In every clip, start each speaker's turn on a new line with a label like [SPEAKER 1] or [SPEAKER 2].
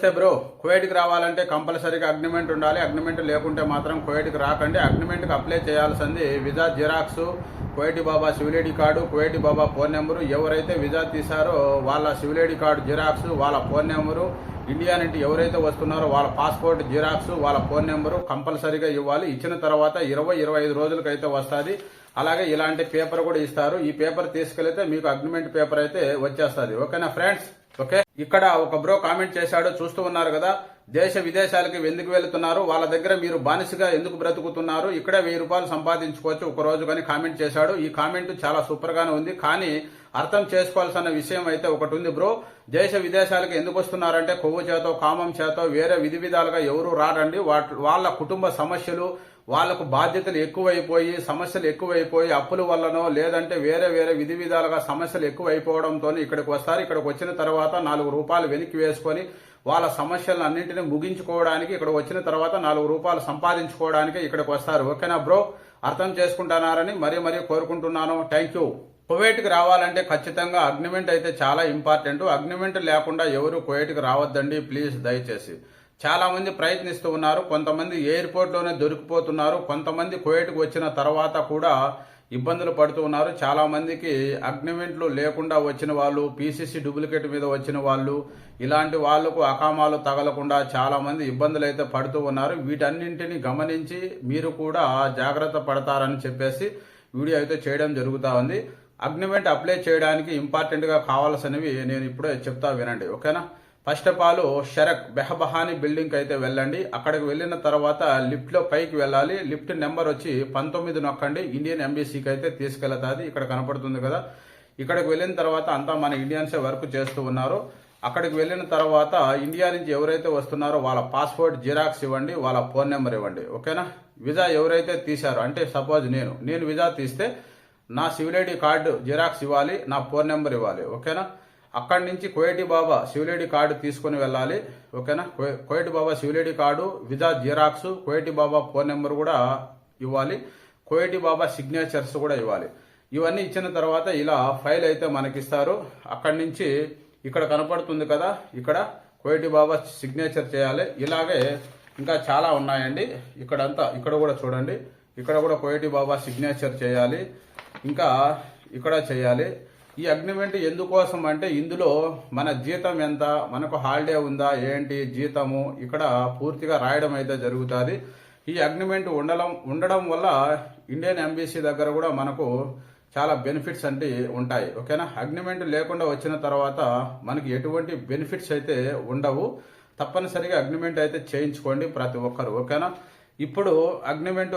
[SPEAKER 1] చేస్తే బ్రో కువైట్కి రావాలంటే కంపల్సరీగా అగ్రిమెంట్ ఉండాలి. అగ్రిమెంట్ లేకుంటే మాత్రం కువైట్కి రాకండి. అగ్రిమెంట్కి అప్లై చేయాల్సింది విజా జిరాక్స్ కువైటి బాబా సివిలేడి కార్డు కువైటి బాబా ఫోన్ నెంబరు. ఎవరైతే విజా తీశారో వాళ్ళ సివిలేడి కార్డు జిరాక్స్ వాళ్ళ ఫోన్ నెంబరు. ఇండియా నుండి ఎవరైతే వస్తున్నారో వాళ్ళ పాస్పోర్ట్ జిరాక్స్ వాళ్ళ ఫోన్ నెంబరు కంపల్సరీగా ఇవ్వాలి. ఇచ్చిన తర్వాత ఇరవై ఇరవై ఐదు రోజులకైతే వస్తుంది. అలాగే ఇలాంటి పేపర్ కూడా ఇస్తారు. ఈ పేపర్ తీసుకెళ్తే మీకు అగ్రిమెంట్ పేపర్ అయితే వచ్చేస్తుంది. ఓకేనా ఫ్రెండ్స్? ఓకే? ఇక్కడ ఒక బ్రో కామెంట్ చేశాడు చూస్తూ ఉన్నారు కదా దేశ విదేశాలకి ఎందుకు వెళుతున్నారు వాళ్ళ దగ్గర మీరు బానిసగా ఎందుకు బ్రతుకుతున్నారు ఇక్కడే వెయ్యి రూపాయలు సంపాదించుకోవచ్చు ఒక రోజు కానీ కామెంట్ చేశాడు. ఈ కామెంట్ చాలా సూపర్ గానే ఉంది కానీ అర్థం చేసుకోవాల్సిన విషయం అయితే ఒకటి ఉంది బ్రో. దేశ విదేశాలకు ఎందుకు వస్తున్నారంటే కొవ్వు చేతో కామం చేతో వేరే విధి విధాలుగా ఎవరు రారండి. వాళ్ళ కుటుంబ సమస్యలు వాళ్ళకు బాధ్యతలు ఎక్కువైపోయి సమస్యలు ఎక్కువైపోయి అప్పుల వల్లనో లేదంటే వేరే వేరే విధి విధాలుగా సమస్యలు ఎక్కువైపోవడంతో ఇక్కడికి వస్తారు. ఇక్కడికి వచ్చిన తర్వాత నాలుగు రూపాయలు వెనక్కి వేసుకొని వాళ్ళ సమస్యలను అన్నింటినీ ముగించుకోవడానికి ఇక్కడ వచ్చిన తర్వాత నాలుగు రూపాయలు సంపాదించుకోవడానికి ఇక్కడికి వస్తారు. ఓకేనా బ్రో? అర్థం చేసుకుంటున్నారని మరీ మరీ కోరుకుంటున్నాను. థ్యాంక్ యూ కువైట్కి రావాలంటే ఖచ్చితంగా అగ్నిమెంట్ అయితే చాలా ఇంపార్టెంట్. అగ్నిమెంట్ లేకుండా ఎవరు కువైట్కి రావద్దండి. ప్లీజ్ దయచేసి. చాలామంది ప్రయత్నిస్తూ ఉన్నారు. కొంతమంది ఎయిర్పోర్ట్లోనే దొరికిపోతున్నారు. కొంతమంది కువైట్కి వచ్చిన తర్వాత కూడా ఇబ్బందులు పడుతూ ఉన్నారు. చాలామందికి అగ్నిమెంట్లు లేకుండా వచ్చిన వాళ్ళు పీసీసీ డూప్లికేట్ మీద వచ్చిన వాళ్ళు ఇలాంటి వాళ్ళకు అకామాలు తగలకుండా చాలామంది ఇబ్బందులు అయితే పడుతూ ఉన్నారు. వీటన్నింటిని గమనించి మీరు కూడా జాగ్రత్త పడతారని చెప్పేసి వీడియో అయితే చేయడం జరుగుతూ ఉంది. అగ్నిమెంట్ అప్లై చేయడానికి ఇంపార్టెంట్గా కావాల్సినవి నేను ఇప్పుడే చెప్తా వినండి. ఓకేనా? First of all Sharq Behbehani building అయితే వెళ్ళండి. అక్కడికి వెళ్ళిన తర్వాత లిఫ్ట్లో పైకి వెళ్ళాలి. లిఫ్ట్ నెంబర్ వచ్చి పంతొమ్మిది నొక్కండి. ఇండియన్ ఎంబీసీకి అయితే తీసుకెళ్తుంది ఇక్కడ కనపడుతుంది కదా. ఇక్కడికి వెళ్ళిన తర్వాత అంతా మన ఇండియన్సే వర్క్ చేస్తూ ఉన్నారు. అక్కడికి వెళ్ళిన తర్వాత ఇండియా నుంచి ఎవరైతే వస్తున్నారో వాళ్ళ పాస్పోర్ట్ జిరాక్స్ ఇవ్వండి. వాళ్ళ ఫోన్ నెంబర్ ఇవ్వండి. ఓకేనా? విజా ఎవరైతే తీశారో అంటే సపోజ్ నేను నేను విజా తీస్తే నా సివిల్ ఐడి కార్డు జిరాక్స్ ఇవ్వాలి నా ఫోన్ నెంబర్ ఇవ్వాలి. ఓకేనా? అక్కడి నుంచి కోయటి బాబా సివిలేడి కార్డు తీసుకొని వెళ్ళాలి. ఓకేనా? కోయటి బాబా civil ID card visa xerox Kuwaiti బాబా ఫోన్ నెంబర్ కూడా ఇవ్వాలి. కోయటి బాబా సిగ్నేచర్స్ కూడా ఇవ్వాలి. ఇవన్నీ ఇచ్చిన తర్వాత ఇలా ఫైల్ అయితే మనకిస్తారు. అక్కడి నుంచి ఇక్కడ కనపడుతుంది కదా ఇక్కడ కోయటి బాబా సిగ్నేచర్ చేయాలి. ఇలాగే ఇంకా చాలా ఉన్నాయండి. ఇక్కడంతా ఇక్కడ కూడా చూడండి. ఇక్కడ కూడా కోయటి బాబా సిగ్నేచర్ చేయాలి. ఇంకా ఇక్కడ చేయాలి. ఈ అగ్రిమెంట్ ఎందుకోసం అంటే ఇందులో మన జీతం ఎంత మనకు హాలిడే ఉందా ఏంటి జీతము ఇక్కడ పూర్తిగా రాయడం అయితే జరుగుతుంది. ఈ అగ్రిమెంట్ ఉండడం ఉండడం వల్ల ఇండియన్ ఎంబీసీ దగ్గర కూడా మనకు చాలా బెనిఫిట్స్ అంటే ఉంటాయి ఓకేనా? అగ్రిమెంట్ లేకుండా వచ్చిన తర్వాత మనకి ఎటువంటి బెనిఫిట్స్ అయితే ఉండవు. తప్పనిసరిగా అగ్రిమెంట్ అయితే చేయించుకోండి ప్రతి ఒక్కరు ఓకేనా? ఇప్పుడు అగ్రిమెంట్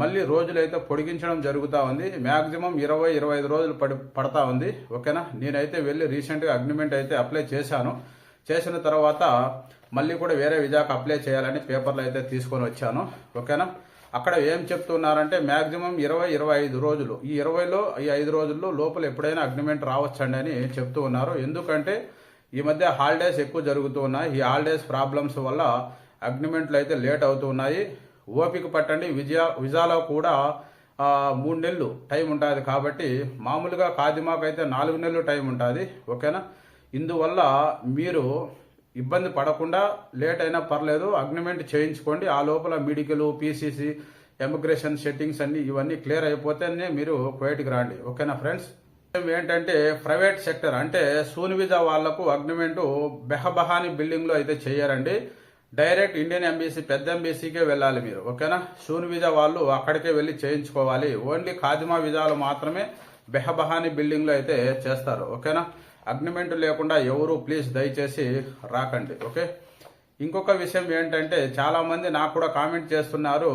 [SPEAKER 1] మళ్ళీ రోజులైతే పొడిగించడం జరుగుతూ ఉంది. మ్యాక్సిమం ఇరవై ఇరవై ఐదు రోజులు పడి పడతా ఉంది. ఓకేనా? నేనైతే వెళ్ళి రీసెంట్గా అగ్రిమెంట్ అయితే అప్లై చేశాను. చేసిన తర్వాత మళ్ళీ కూడా వేరే విజాకు అప్లై చేయాలని పేపర్లు అయితే తీసుకొని వచ్చాను. ఓకేనా? అక్కడ ఏం చెప్తున్నారంటే మ్యాక్సిమం ఇరవై ఇరవై ఐదు రోజులు. ఈ ఇరవైలో ఈ ఐదు రోజుల్లో లోపల ఎప్పుడైనా అగ్రిమెంట్ రావచ్చండి అని చెప్తూ ఉన్నారు. ఎందుకంటే ఈ మధ్య హాలిడేస్ ఎక్కువ జరుగుతూ ఉన్నాయి. ఈ హాలిడేస్ ప్రాబ్లమ్స్ వల్ల అగ్రిమెంట్లు అయితే లేట్ అవుతున్నాయి ఓపిక పట్టండి. విజయ విజాలో కూడా మూడు నెలలు టైం ఉంటుంది కాబట్టి మామూలుగా కాదిమాకు అయితే నాలుగు నెలలు టైం ఉంటుంది. ఓకేనా? ఇందువల్ల మీరు ఇబ్బంది పడకుండా లేట్ అయినా పర్లేదు అగ్రిమెంట్ చేయించుకోండి. ఆ లోపల మెడికల్ పీసీసీ ఎమిగ్రేషన్ సెట్టింగ్స్ అన్ని ఇవన్నీ క్లియర్ అయిపోతేనే మీరు కువైట్కి రండి. ఓకేనా ఫ్రెండ్స్? ఏంటంటే ప్రైవేట్ సెక్టర్ అంటే సూన్ విజా వాళ్ళకు అగ్నిమెంటు బెహబహాని బిల్డింగ్లో అయితే చేయరండి. డైరెక్ట్ ఇండియన్ ఎంబీసీ పెద్ద ఎంబీసీకే వెళ్ళాలి మీరు ఓకేనా? షూన్ విజా వాళ్ళు అక్కడికే వెళ్ళి చేయించుకోవాలి. ఓన్లీ ఖాదిమా విజాలు మాత్రమే బెహబహాని బిల్డింగ్లో అయితే చేస్తారు ఓకేనా? అగ్రిమెంట్ లేకుండా ఎవరు ప్లీజ్ దయచేసి రాకండి ఓకే? ఇంకొక విషయం ఏంటంటే చాలామంది నాకు కూడా కామెంట్ చేస్తున్నారు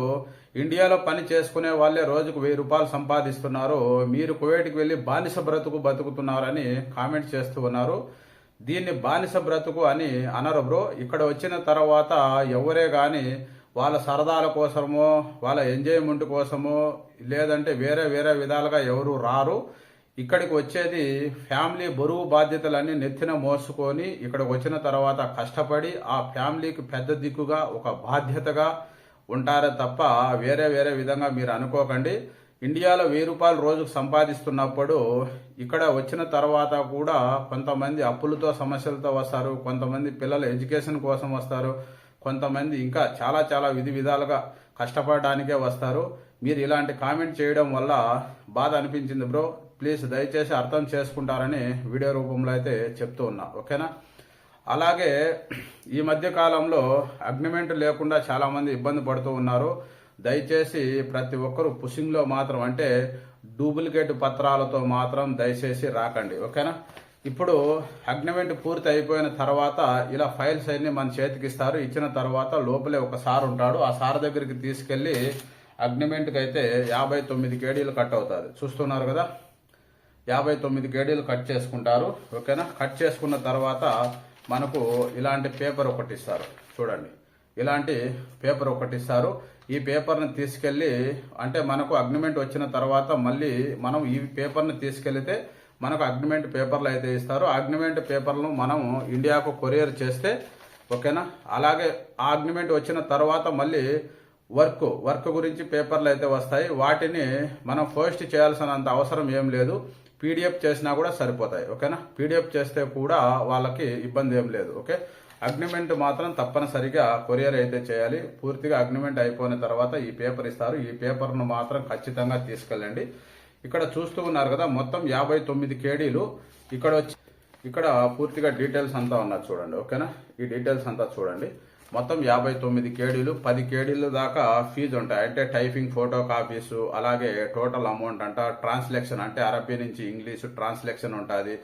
[SPEAKER 1] ఇండియాలో పని చేసుకునే వాళ్ళే రోజుకు వెయ్యి రూపాయలు సంపాదిస్తున్నారు మీరు కువైట్కి వెళ్ళి బానిస బ్రతుకు బతుకుతున్నారని కామెంట్ చేస్తూ ఉన్నారు. దీన్ని బానిస బ్రతుకు అని అనరు బ్రో. ఇక్కడ వచ్చిన తర్వాత ఎవరే కానీ వాళ్ళ సరదాల కోసమో వాళ్ళ ఎంజాయ్మెంట్ కోసమో లేదంటే వేరే వేరే విధాలుగా ఎవరు రారు. ఇక్కడికి వచ్చేది ఫ్యామిలీ బరువు బాధ్యతలన్నీ నెత్తిన మోసుకొని ఇక్కడికి వచ్చిన తర్వాత కష్టపడి ఆ ఫ్యామిలీకి పెద్ద దిక్కుగా ఒక బాధ్యతగా ఉంటారే తప్ప వేరే వేరే విధంగా మీరు అనుకోకండి. ఇండియాలో వెయ్యి రూపాయలు రోజుకు సంపాదిస్తున్నప్పుడు ఇక్కడ వచ్చిన తర్వాత కూడా కొంతమంది అప్పులతో సమస్యలతో వస్తారు కొంతమంది పిల్లల ఎడ్యుకేషన్ కోసం వస్తారు కొంతమంది ఇంకా చాలా చాలా విధి విధాలుగా కష్టపడడానికే వస్తారు. మీరు ఇలాంటి కామెంట్ చేయడం వల్ల బాధ అనిపించింది బ్రో. ప్లీజ్ దయచేసి అర్థం చేసుకుంటారని వీడియో రూపంలో అయితే చెప్తూ ఉన్నా. ఓకేనా? అలాగే ఈ మధ్య కాలంలో అగ్రిమెంట్ లేకుండా చాలామంది ఇబ్బంది పడుతూ ఉన్నారు. దయచేసి ప్రతి ఒక్కరూ పుషింగ్లో మాత్రం అంటే డూప్లికేట్ పత్రాలతో మాత్రం దయచేసి రాకండి ఓకేనా? ఇప్పుడు అగ్రిమెంట్ పూర్తి అయిపోయిన తర్వాత ఇలా ఫైల్స్ అన్ని మన చేతికి ఇస్తారు. ఇచ్చిన తర్వాత లోపలే ఒక సార్ ఉంటాడు. ఆ సార్ దగ్గరికి తీసుకెళ్ళి అగ్రిమెంట్కి అయితే యాభై తొమ్మిది కేడీలు కట్ అవుతుంది. చూస్తున్నారు కదా? యాభై తొమ్మిది కేడీలు కట్ చేసుకుంటారు ఓకేనా? కట్ చేసుకున్న తర్వాత మనకు ఇలాంటి పేపర్ ఒకటి ఇస్తారు. చూడండి. ఇలాంటి పేపర్ ఒకటి ఇస్తారు. ఈ పేపర్ని తీసుకెళ్ళి అంటే మనకు అగ్రిమెంట్ వచ్చిన తర్వాత మళ్ళీ మనం ఈ పేపర్ని తీసుకెళ్తే మనకు అగ్రిమెంట్ పేపర్లు అయితే ఇస్తారు. అగ్రిమెంట్ పేపర్లను మనం ఇండియాకు కొరియర్ చేస్తే ఓకేనా? అలాగే ఆ అగ్రిమెంట్ వచ్చిన తర్వాత మళ్ళీ వర్క్ వర్క్ గురించి పేపర్లు అయితే వస్తాయి. వాటిని మనం పోస్ట్ చేయాల్సినంత అవసరం ఏం లేదు. పీడిఎఫ్ చేసినా కూడా సరిపోతాయి. ఓకేనా? పీడిఎఫ్ చేస్తే కూడా వాళ్ళకి ఇబ్బంది ఏం లేదు. ఓకే? అగ్రిమెంట్ మాత్రం తప్పనిసరిగా కొరియర్ అయితే చేయాలి. పూర్తిగా అగ్రిమెంట్ అయిపోయిన తర్వాత ఈ పేపర్ ఇస్తారు. ఈ పేపర్ను మాత్రం ఖచ్చితంగా తీసుకెళ్ళండి. ఇక్కడ చూస్తూ ఉన్నారు కదా మొత్తం యాభై తొమ్మిది కేడీలు. ఇక్కడ వచ్చి ఇక్కడ పూర్తిగా డీటెయిల్స్ అంతా ఉన్నది చూడండి ఓకేనా? ఈ డీటెయిల్స్ అంతా చూడండి. మొత్తం యాభై తొమ్మిది కేడీలు. పది కేడీలు దాకా ఫీజు ఉంటాయి. అంటే టైపింగ్ ఫోటో కాపీసు అలాగే టోటల్ అమౌంట్ అంట. ట్రాన్స్లేషన్ అంటే అరబీ నుంచి ఇంగ్లీష్ ట్రాన్స్లేషన్ ఉంటుంది.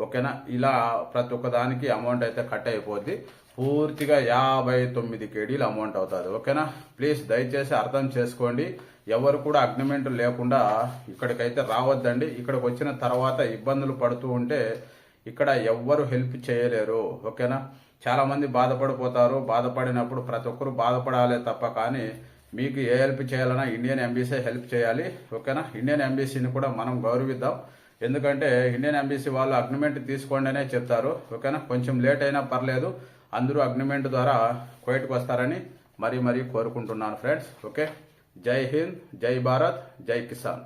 [SPEAKER 1] ఓకేనా? ఇలా ప్రతి ఒక్క దానికి అమౌంట్ అయితే కట్ అయిపోద్ది. పూర్తిగా యాభై తొమ్మిది కేడీలు అమౌంట్ అవుతుంది. ఓకేనా? ప్లీజ్ దయచేసి అర్థం చేసుకోండి. ఎవరు కూడా అగ్రిమెంట్ లేకుండా ఇక్కడికైతే రావద్దండి. ఇక్కడికి వచ్చిన తర్వాత ఇబ్బందులు పడుతూ ఉంటే ఇక్కడ ఎవ్వరు హెల్ప్ చేయలేరు. ఓకేనా? చాలామంది బాధపడిపోతారు. బాధపడినప్పుడు ప్రతి ఒక్కరు బాధపడాలే తప్ప కానీ మీకు ఏ హెల్ప్ చేయాలన్నా ఇండియన్ ఎంబీసీ హెల్ప్ చేయాలి. ఓకేనా? ఇండియన్ ఎంబీసీని కూడా మనం గౌరవిద్దాం. ఎందుకంటే ఇండియన్ ఎంబీసీ వాళ్ళు అగ్రిమెంట్ తీసుకోండి అనే చెప్తారు. ఓకేనా? కొంచెం లేట్ అయినా పర్లేదు. అందరూ అగ్రిమెంట్ ద్వారా కోయిట్కి వస్తారని మరీ మరీ కోరుకుంటున్నాను ఫ్రెండ్స్. ఓకే? జై హింద్ జై భారత్ జై కిసాన్.